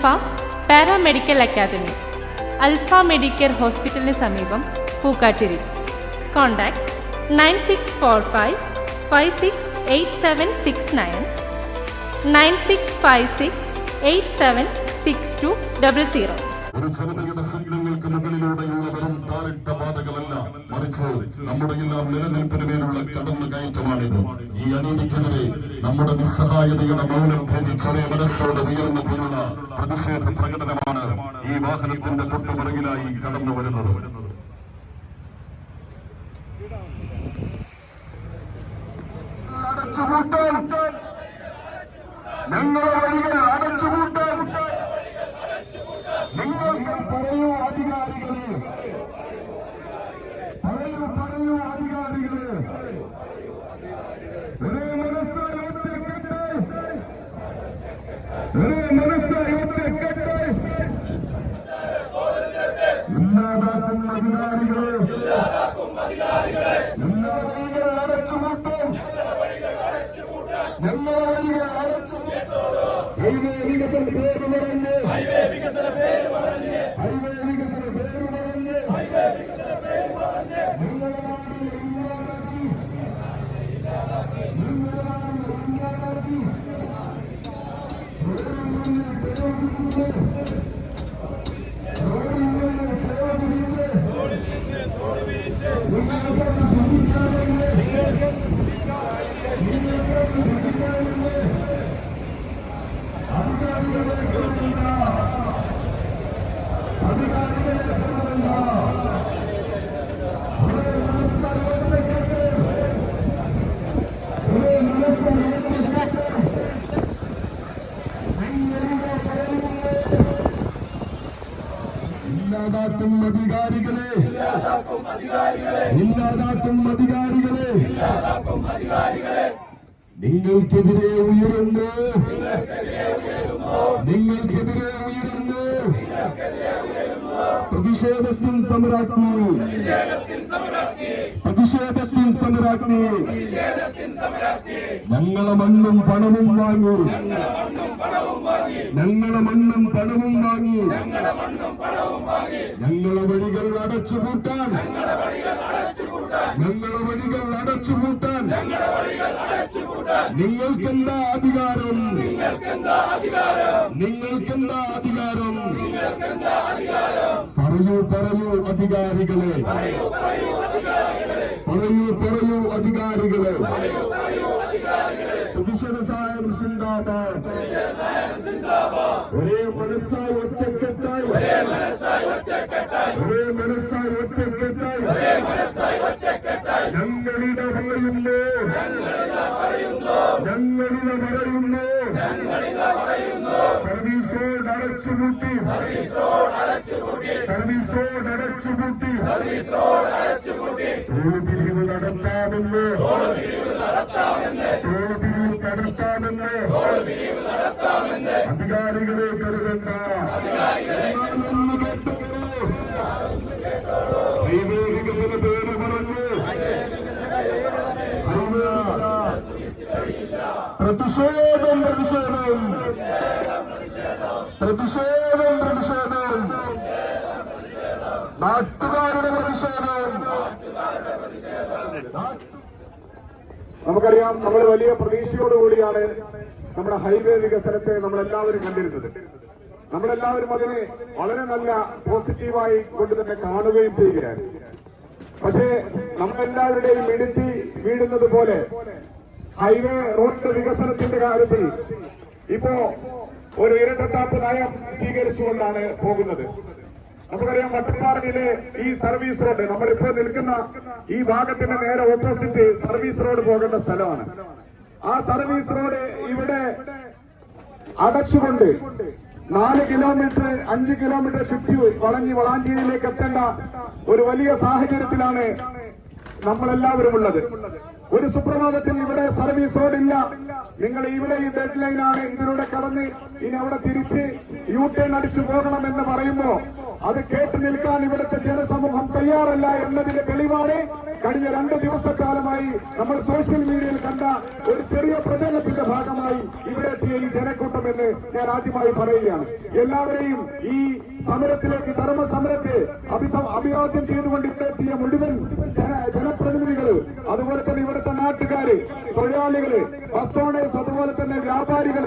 അൽഫ paramedical academy അൽഫ medical ഹോസ്പിറ്റലിന് സമീപം Pookkattiri. Contact nine six four five five six eight seven six nine nine six five six eight seven six two double zero. ഒരു ജനതയുടെ സ്വപ്നങ്ങൾക്ക് മുകളിലൂടെയുള്ള വെറും താരട്ട പാതകളല്ല. മറിച്ച് നമ്മുടെ എല്ലാം നിലനിൽപ്പിന് മേലുള്ള കടന്നു കയറ്റമാണിത്. ഈ അനീതിക്കെതിരെ നമ്മുടെ നിസ്സഹായതയുടെ മൗനം ഭൂമി ചെറിയ മനസ്സോടെ ഉയർന്നതിനുള്ള പ്രതിഷേധ പ്രകടനമാണ് ഈ വാഹനത്തിന്റെ തൊട്ടുപിറകിലായി കടന്നു വരുന്നത്. ഞങ്ങളെ വഴികൾ അടച്ചുപൂട്ടാൻ നിങ്ങൾക്ക് പറയൂ അധികാരികളെ. പറയൂ പറയൂ അധികാരികളെ. ഒരേ മനസ്സായി ഒറ്റക്കെട്ട്. ഒരേ മനസ്സായി ഒറ്റക്കെട്ട്. ഇല്ലാതാക്കും അധികാരികളെ. എല്ലാ വഴികൾ അടച്ചുപൂട്ടും ഞങ്ങളെ വഴികൾ അടച്ചുപൂട്ടും ഹൈവേ വികസന ഇല്ലാതാക്കും അധികാരികളെ. ഇല്ലാതാക്കും അധികാരികളെ. നിങ്ങൾക്കെതിരെ ഉയരുന്നു. നിങ്ങൾക്കെതിരെ ഉയരുന്നു. പ്രതിഷേധത്തിൻ സമരാജ്ഞി. പ്രതിഷേധത്തിൻ സമരാജ്ഞി. ഞങ്ങളെ മണ്ണും പണവും വാങ്ങി. ഞങ്ങളെ മണ്ണും പണവും വാങ്ങി. ഞങ്ങളെ വഴികൾ അടച്ചു കൂട്ടാൻ ഞങ്ങളെ വഴികൾ അടച്ചു കൂട്ടാൻ നിങ്ങൾക്കെന്താ അധികാരം? നിങ്ങൾക്കെന്താ അധികാരം? പറയൂ പറയൂ അധികാരികളെ. പറയൂ പറയൂ അധികാരികളെ. പ്രതിഷേധ സായം സിന്ദാബാദ്. ഒരേ മനസ്സായി ഒറ്റക്കെട്ടായി. ഒരേ മനസ്സായി ഒറ്റക്കെട്ടായി. ഞങ്ങളിത പറയുന്നു. ഞങ്ങളിത പറയുന്നു. സർവീസ് റോഡ് അടച്ചുപൂട്ടി. സർവീസ് റോഡ് അടച്ചുപൂട്ടി. അധികാരികളെ കരുതണ്ട. പേര് പറഞ്ഞു പ്രതിഷേധം പ്രതിഷേധം. പ്രതിഷേധം പ്രതിഷേധം. നാട്ടുകാരുടെ പ്രതിഷേധം. നമുക്കറിയാം നമ്മൾ വലിയ പ്രതീക്ഷയോടുകൂടിയാണ് നമ്മുടെ ഹൈവേ വികസനത്തെ നമ്മളെല്ലാവരും കണ്ടിരുന്നത്. നമ്മളെല്ലാവരും അതിനെ വളരെ നല്ല പോസിറ്റീവായി കൊണ്ട് തന്നെ കാണുകയും ചെയ്യുകയാണ് പക്ഷേ നമ്മളെല്ലാവരുടെയും ഇടുത്തി വീഴുന്നത് പോലെ ഹൈവേ റോഡ് വികസനത്തിന്റെ കാര്യത്തിൽ ഇപ്പോ ഒരു ഇരട്ടത്താപ്പ് നയം സ്വീകരിച്ചുകൊണ്ടാണ് പോകുന്നത്. നമുക്കറിയാം വട്ടപ്പാറയിലെ ഈ സർവീസ് റോഡ് നമ്മളിപ്പോ നിൽക്കുന്ന ഈ ഭാഗത്തിന്റെ നേരെ ഓപ്പോസിറ്റ് സർവീസ് റോഡ് പോകേണ്ട സ്ഥലമാണ്. ആ സർവീസ് റോഡ് ഇവിടെ അടച്ചുകൊണ്ട് നാല് കിലോമീറ്റർ അഞ്ച് കിലോമീറ്റർ ചുറ്റി വളഞ്ഞി വളാഞ്ചേരിയിലേക്ക് എത്തേണ്ട ഒരു വലിയ സാഹചര്യത്തിലാണ് നമ്മളെല്ലാവരും ഉള്ളത്. ഒരു സുപ്രഭാതത്തിൽ ഇവിടെ സർവീസ് റോഡ് ഇല്ല. നിങ്ങൾ ഇവിടെ ഈ ഡെഡ് ലൈനാണ് ഇതിലൂടെ കടന്ന് ഇനി അവിടെ തിരിച്ച് യു ടേൺ അടിച്ചു പോകണം എന്ന് പറയുമ്പോ അത് കേട്ടു നിൽക്കാൻ ഇവിടുത്തെ ജനസമൂഹം തയ്യാറല്ല എന്നതിന്റെ തെളിവാണ് കഴിഞ്ഞ രണ്ട് ദിവസക്കാലമായി നമ്മൾ സോഷ്യൽ മീഡിയയിൽ കണ്ട ഒരു ചെറിയ പ്രചരണത്തിന്റെ ഭാഗമായി ഇവിടെ എത്തിയ ഈ ജനക്കൂട്ടം എന്ന് ഞാൻ ആദ്യമായി പറയുകയാണ്. എല്ലാവരെയും ഈ സമരത്തിലേക്ക് ധർമ്മ സമരത്തെ അഭിവാദ്യം ചെയ്തുകൊണ്ട് ഇവിടെ എത്തിയ മുഴുവൻ ജനപ്രതിനിധികൾ അതുപോലെ തന്നെ ഇവിടുത്തെ നാട്ടുകാര് തൊഴിലാളികൾ ബസ് ഓണേഴ്സ് അതുപോലെ തന്നെ വ്യാപാരികൾ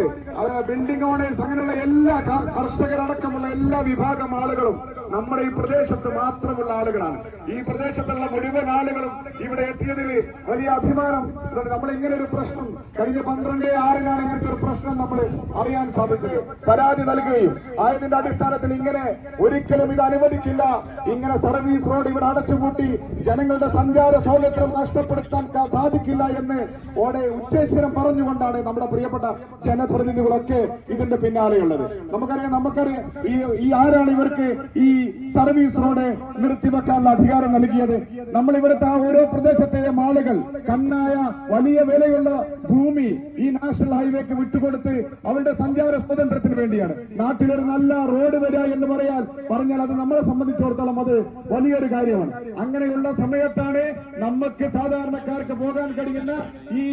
ബിൽഡിംഗ് ഓണേഴ്സ് അങ്ങനെയുള്ള എല്ലാ കർഷകരടക്കമുള്ള എല്ലാ വിഭാഗം ആളുകളും നമ്മുടെ ഈ പ്രദേശത്ത് മാത്രമുള്ള ആളുകളാണ്. ഈ പ്രദേശത്തുള്ള മുഴുവൻ ആളുകളും ഇവിടെ എത്തിയതിൽ വലിയ അഭിമാനം. നമ്മൾ ഇങ്ങനെ ഒരു പ്രശ്നം കഴിഞ്ഞ പന്ത്രണ്ട് ആറിനാണ് ഇങ്ങനത്തെ ഒരു പ്രശ്നം നമ്മൾ അറിയാൻ സാധിച്ചത്. പരാതി നൽകുകയും ആയതിന്റെ അടിസ്ഥാനത്തിൽ ഇങ്ങനെ ഒരിക്കലും ഇത് അനുവദിക്കില്ല. ഇങ്ങനെ സർവീസ് റോഡ് ഇവിടെ അടച്ചുപൂട്ടി ജനങ്ങളുടെ സഞ്ചാര സ്വാതന്ത്ര്യം നഷ്ടപ്പെടുത്താൻ സാധിക്കില്ല എന്ന് ഓടെ ഉച്ചേശ്വരം പറഞ്ഞുകൊണ്ടാണ് നമ്മുടെ പ്രിയപ്പെട്ട ജനപ്രതിനിധികളൊക്കെ ഇതിന്റെ പിന്നാലെയുള്ളത്. നമുക്കറിയാം നമുക്കറിയാം ഈ ആരാണ് ഇവർക്ക് ഈ സർവീസ് റോഡ് നിർത്തിവെക്കാനുള്ള അധികാരം നൽകിയത്. നമ്മൾ ഇവിടുത്തെ ആ ഓരോ പ്രദേശത്തെയും ആളുകൾ കണ്ണായ വലിയ വിലയുള്ള ഭൂമി ഈ നാഷണൽ ഹൈവേക്ക് വിട്ടുകൊടുത്ത് അവരുടെ സഞ്ചാര സ്വാതന്ത്ര്യത്തിന് വേണ്ടിയാണ്. നാട്ടിലൊരു നല്ല റോഡ് വരിക എന്ന് പറയാൻ പറഞ്ഞാൽ അത് നമ്മളെ സംബന്ധിച്ചിടത്തോളം അത് വലിയൊരു കാര്യമാണ്. അങ്ങനെയുള്ള സമയത്താണ് നമുക്ക് സാധാരണക്കാർക്ക് പോകാൻ കഴിയുന്ന ഈ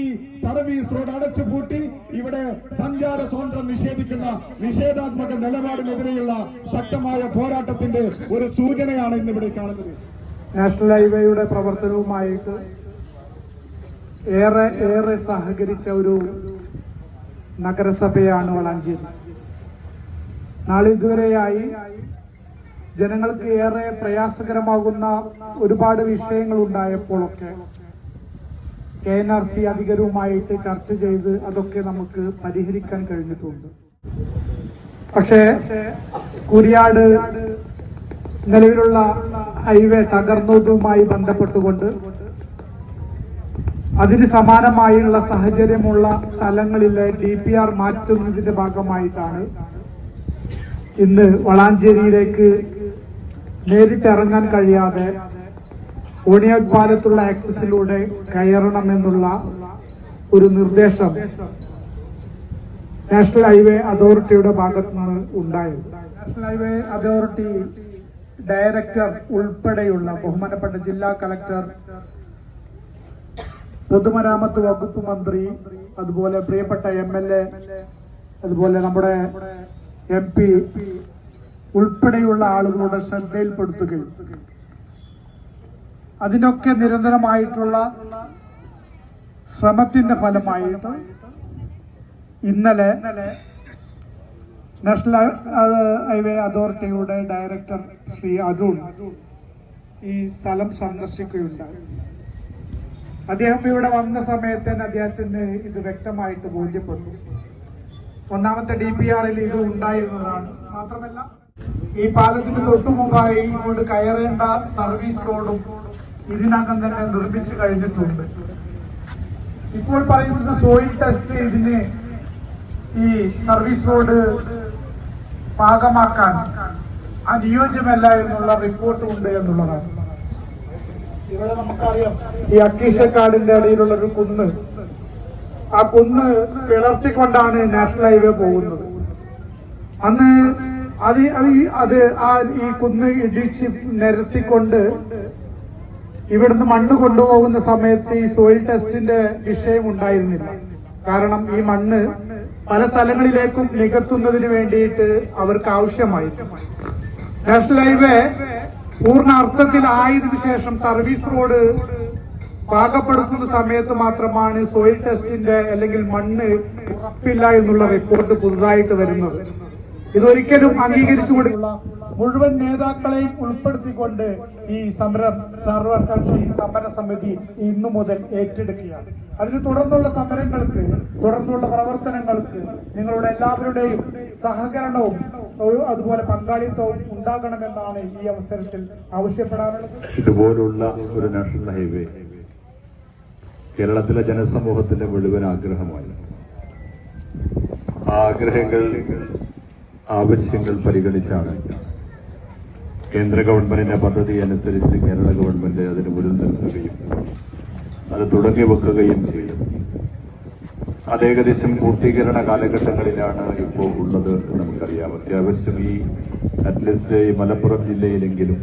സർവീസ് റോഡ് അടച്ചുപൂട്ടി ഇവിടെ സഞ്ചാര സ്വാതന്ത്ര്യം നിഷേധിക്കുന്ന നിഷേധാത്മക നിലപാടിനെതിരെയുള്ള ശക്തമായ പോരാട്ടത്തിന്റെ ഒരു സൂചനയാണ് ഇന്ന് ഇവിടെ കാണുന്നത്. നാഷണൽ ഹൈവേയുടെ പ്രവർത്തനവുമായിട്ട് ഏറെ ഏറെ സഹകരിച്ച ഒരു നഗരസഭയാണ് വളാഞ്ചേരി. നാളെ ഇതുവരെയായി ജനങ്ങൾക്ക് ഏറെ പ്രയാസകരമാകുന്ന ഒരുപാട് വിഷയങ്ങൾ ഉണ്ടായപ്പോഴൊക്കെ കെ എൻ ആർ സി അധികരവുമായിട്ട് ചർച്ച ചെയ്ത് അതൊക്കെ നമുക്ക് പരിഹരിക്കാൻ കഴിഞ്ഞിട്ടുണ്ട്. പക്ഷേ കുരിയാട് നിലവിലുള്ള ഹൈവേ തകർന്നതുമായി ബന്ധപ്പെട്ടുകൊണ്ട് അതിന് സമാനമായുള്ള സാഹചര്യമുള്ള സ്ഥലങ്ങളിലെ ഡി പി ആർ മാറ്റുന്നതിന്റെ ഭാഗമായിട്ടാണ് ഇന്ന് വളാഞ്ചേരിയിലേക്ക് നേരിട്ടിറങ്ങാൻ കഴിയാതെ ഓണിയാട് പാലത്തുള്ള ആക്സസിലൂടെ കയറണമെന്നുള്ള ഒരു നിർദ്ദേശം നാഷണൽ ഹൈവേ അതോറിറ്റിയുടെ ഭാഗത്തുനിന്ന് ഉണ്ടായത് നാഷണൽ ഹൈവേ അതോറിറ്റി ഡയറക്ടർ ഉൾപ്പെടെയുള്ള ബഹുമാനപ്പെട്ട ജില്ലാ കളക്ടർ പൊതുമരാമത്ത് വകുപ്പ് മന്ത്രി അതുപോലെ പ്രിയപ്പെട്ട എം എൽ എ അതുപോലെ നമ്മുടെ എം പി ഉൾപ്പെടെയുള്ള ആളുകളുടെ ശ്രദ്ധയിൽപ്പെടുത്തുകയും അതിനൊക്കെ നിരന്തരമായിട്ടുള്ള ശ്രമത്തിന്റെ ഫലമായിട്ട് ഇന്നലെ നാഷണൽ ഹൈവേ അതോറിറ്റിയുടെ ഡയറക്ടർ ശ്രീ അരുൺ ഈ സ്ഥലം സന്ദർശിക്കുകയുണ്ടായി. അദ്ദേഹം ഇവിടെ വന്ന സമയത്ത് തന്നെ അദ്ദേഹത്തിന് ഇത് വ്യക്തമായിട്ട് ബോധ്യപ്പെട്ടു. ഒന്നാമത്തെ ഡി പി ആറിൽ ഇത് ഉണ്ടായിരുന്നതാണ്. മാത്രമല്ല ഈ പാലത്തിന് തൊട്ടു മുമ്പായി ഇങ്ങോട്ട് കയറേണ്ട സർവീസ് റോഡും ഇതിനകം തന്നെ നിർമ്മിച്ചു കഴിഞ്ഞിട്ടുണ്ട്. ഇപ്പോൾ പറയുന്നത് സോയിൽ ടെസ്റ്റ് ഇതിന് ഈ സർവീസ് റോഡ് പാകമാക്കാൻ അനുയോജ്യമല്ല എന്നുള്ള റിപ്പോർട്ട് ഉണ്ട് എന്നുള്ളതാണ്. ഇവിടെ നമുക്കറിയാം ഈ അക്കീശക്കാടിന്റെ ഇടയിലുള്ള ഒരു കുന്ന്. ആ കുന്ന് പിളർത്തിക്കൊണ്ടാണ് നാഷണൽ ഹൈവേ പോകുന്നത്. അന്ന് അത് അത് ആ ഈ കുന്ന് ഇടിച്ച് നിരത്തിക്കൊണ്ട് ഇവിടുന്ന് മണ്ണ് കൊണ്ടുപോകുന്ന സമയത്ത് ഈ സോയിൽ ടെസ്റ്റിന്റെ വിഷയം ഉണ്ടായിരുന്നില്ല. കാരണം ഈ മണ്ണ് പല സ്ഥലങ്ങളിലേക്കും നികത്തുന്നതിന് വേണ്ടിയിട്ട് അവർക്ക് ആവശ്യമായിരുന്നു. നാഷണൽ ഹൈവേ പൂർണ അർത്ഥത്തിലായതിനു ശേഷം സർവീസ് റോഡ് പാകപ്പെടുത്തുന്ന സമയത്ത് മാത്രമാണ് സോയിൽ ടെസ്റ്റിന്റെ അല്ലെങ്കിൽ മണ്ണ് ഉറപ്പില്ല എന്നുള്ള റിപ്പോർട്ട് പുതുതായിട്ട് വരുന്നത്. ഇതൊരിക്കലും അംഗീകരിച്ചു കൊടുക്കുന്ന മുഴുവൻ നേതാക്കളെയും ഉൾപ്പെടുത്തിക്കൊണ്ട് ഈ സമരം സർവകക്ഷി സമര സമിതി ഇന്നു മുതൽ ഏറ്റെടുക്കുകയാണ്. അതിന് തുടർന്നുള്ള സമരങ്ങൾക്ക് തുടർന്നുള്ള പ്രവർത്തനങ്ങൾക്ക് നിങ്ങളുടെ എല്ലാവരുടെയും സഹകരണവും അതുപോലെ പങ്കാളിത്തവും ഉണ്ടാകണമെന്നാണ് ഈ അവസരത്തിൽ ആവശ്യപ്പെടാനുള്ളത്. ഇതുപോലുള്ള ഒരു നാഷണൽ ഹൈവേ കേരളത്തിലെ ജനസമൂഹത്തിന്റെ മുഴുവൻ ആഗ്രഹമായി ആഗ്രഹങ്ങൾ ആവശ്യങ്ങൾ പരിഗണിച്ചാണ് കേന്ദ്ര ഗവൺമെന്റിന്റെ പദ്ധതി അനുസരിച്ച് കേരള ഗവൺമെന്റ് അതിന് മുന്നിൽ നിൽക്കുകയും അത് തുടങ്ങി വെക്കുകയും ചെയ്തു അത് ഏകദേശം പൂർത്തീകരണ കാലഘട്ടങ്ങളിലാണ് ഇപ്പോൾ ഉള്ളത് നമുക്കറിയാം. അത്യാവശ്യം ഈ അറ്റ്ലീസ്റ്റ് ഈ മലപ്പുറം ജില്ലയിലെങ്കിലും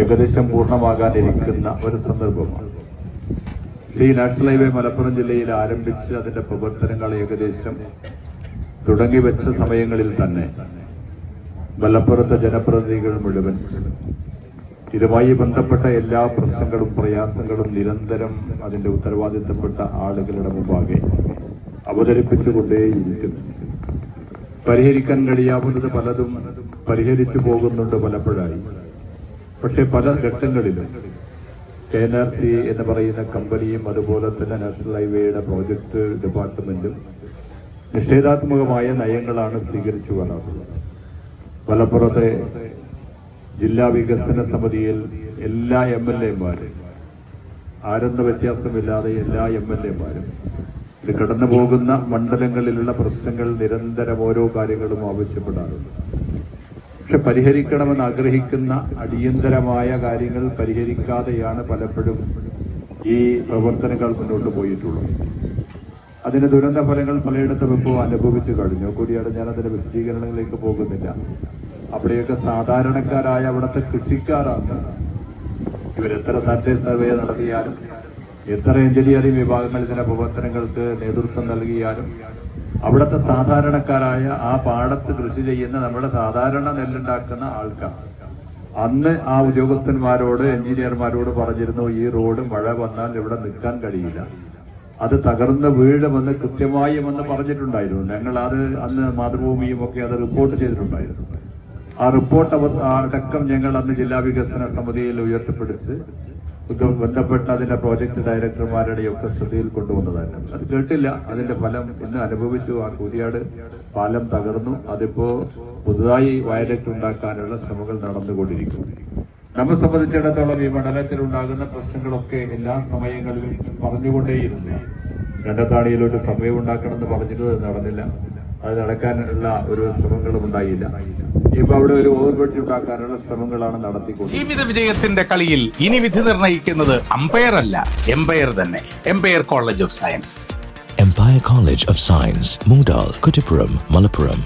ഏകദേശം പൂർണമാകാനിരിക്കുന്ന ഒരു സന്ദർഭമാണ്. ഈ നാഷണൽ ഹൈവേ മലപ്പുറം ജില്ലയിൽ ആരംഭിച്ച് അതിന്റെ പ്രവർത്തനങ്ങൾ ഏകദേശം തുടങ്ങി വെച്ച സമയങ്ങളിൽ തന്നെ മലപ്പുറത്തെ ജനപ്രതിനിധികൾ മുഴുവൻ. ഇതുമായി ബന്ധപ്പെട്ട എല്ലാ പ്രശ്നങ്ങളും പ്രയാസങ്ങളും നിരന്തരം അതിന്റെ ഉത്തരവാദിത്തപ്പെട്ട ആളുകളുടെ മുമ്പാകെ അവതരിപ്പിച്ചുകൊണ്ടേയിരിക്കുന്നു. പരിഹരിക്കാൻ കഴിയാവുന്നത് പലതും പരിഹരിച്ചു പോകുന്നുണ്ട് പലപ്പോഴായി. പക്ഷെ പല ഘട്ടങ്ങളിലും കെ എൻ ആർ സി എന്ന് പറയുന്ന കമ്പനിയും അതുപോലെ തന്നെ നാഷണൽ ഹൈവേയുടെ പ്രോജക്ട് ഡിപ്പാർട്ട്മെന്റും നിഷേധാത്മകമായ നയങ്ങളാണ് സ്വീകരിച്ചു വരാറുള്ളത് മലപ്പുറത്തെ ജില്ലാ വികസന സമിതിയിൽ എല്ലാ എം എൽ എമാരും ആരെന്ന വ്യത്യാസമില്ലാതെ എല്ലാ എം എൽ എമാരും ഇത് കടന്നു പോകുന്ന മണ്ഡലങ്ങളിലുള്ള പ്രശ്നങ്ങൾ നിരന്തരം ഓരോ കാര്യങ്ങളും ആവശ്യപ്പെടാറുണ്ട്. പക്ഷെ പരിഹരിക്കണമെന്ന് ആഗ്രഹിക്കുന്ന അടിയന്തരമായ കാര്യങ്ങൾ പരിഹരിക്കാതെയാണ് പലപ്പോഴും ഈ പ്രവർത്തനങ്ങൾ മുന്നോട്ട് പോയിട്ടുള്ളത്. അതിന് ദുരന്ത ഫലങ്ങൾ പലയിടത്തും ഇപ്പോൾ അനുഭവിച്ചു കഴിഞ്ഞു. കൂടിയാണ് ഞാൻ അതിന്റെ വിശദീകരണങ്ങളിലേക്ക് പോകുന്നില്ല. അവിടെയൊക്കെ സാധാരണക്കാരായ അവിടുത്തെ കൃഷിക്കാരാണ്. ഇവരെത്ര സാറ്റലൈറ്റ് സർവേ നടത്തിയാലും എത്ര എഞ്ചിനീയറിംഗ് വിഭാഗങ്ങൾ ഇതിന്റെ പ്രവർത്തനങ്ങൾക്ക് നേതൃത്വം നൽകിയാലും അവിടുത്തെ സാധാരണക്കാരായ ആ പാടത്ത് കൃഷി ചെയ്യുന്ന നമ്മുടെ സാധാരണ നെല്ലുണ്ടാക്കുന്ന ആൾക്കാർ. അന്ന് ആ ഉദ്യോഗസ്ഥന്മാരോട് എഞ്ചിനീയർമാരോട് പറഞ്ഞിരുന്നു ഈ റോഡ് മഴ വന്നാൽ ഇവിടെ നിൽക്കാൻ കഴിയില്ല. അത് തകർന്ന് വീഴുമെന്ന് കൃത്യമായും എന്ന് പറഞ്ഞിട്ടുണ്ടായിരുന്നു. ഞങ്ങൾ അത് അന്ന് മാതൃഭൂമിയും ഒക്കെ അത് റിപ്പോർട്ട് ചെയ്തിട്ടുണ്ടായിരുന്നു. ആ റിപ്പോർട്ട് അടക്കം ഞങ്ങൾ അന്ന് ജില്ലാ വികസന സമിതിയിൽ ഉയർത്തിപ്പിടിച്ച് ബന്ധപ്പെട്ട അതിന്റെ പ്രോജക്ട് ഡയറക്ടർമാരുടെ ഒക്കെ ശ്രദ്ധയിൽ കൊണ്ടുവന്നതായിരുന്നു. അത് കേട്ടില്ല. അതിന്റെ ഫലം ഇന്ന് അനുഭവിച്ചു. ആ കൂരിയാട് പാലം തകർന്നു. അതിപ്പോ പുതുതായി വയലറ്റ് ഉണ്ടാക്കാനുള്ള ശ്രമങ്ങൾ നടന്നുകൊണ്ടിരിക്കുന്നു. നമ്മെ സംബന്ധിച്ചിടത്തോളം ഈ മണ്ഡലത്തിൽ ഉണ്ടാകുന്ന പ്രശ്നങ്ങളൊക്കെ എല്ലാ സമയങ്ങളിലും പറഞ്ഞുകൊണ്ടേയിരുന്നു. രണ്ടത്താണിയിൽ ഒരു സമയം ഉണ്ടാക്കണമെന്ന് പറഞ്ഞിട്ട് നടന്നില്ല. അത് നടക്കാനുള്ള ഒരു ശ്രമങ്ങളും ഉണ്ടായില്ല. ഇപ്പൊ അവിടെ ഒരു ഓവർ ബ്രിഡ്ജ് ഉണ്ടാക്കാനുള്ള ശ്രമങ്ങളാണ് നടത്തിക്കൊണ്ടിരിക്കുന്നത്. ജീവിത വിജയത്തിന്റെ കളിയിൽ ഇനി വിധി നിർണയിക്കുന്നത് അമ്പയർ അല്ല എംപയർ തന്നെ. Empire college of science. Empire College of Science, Moondal, Kutipuram, Malappuram.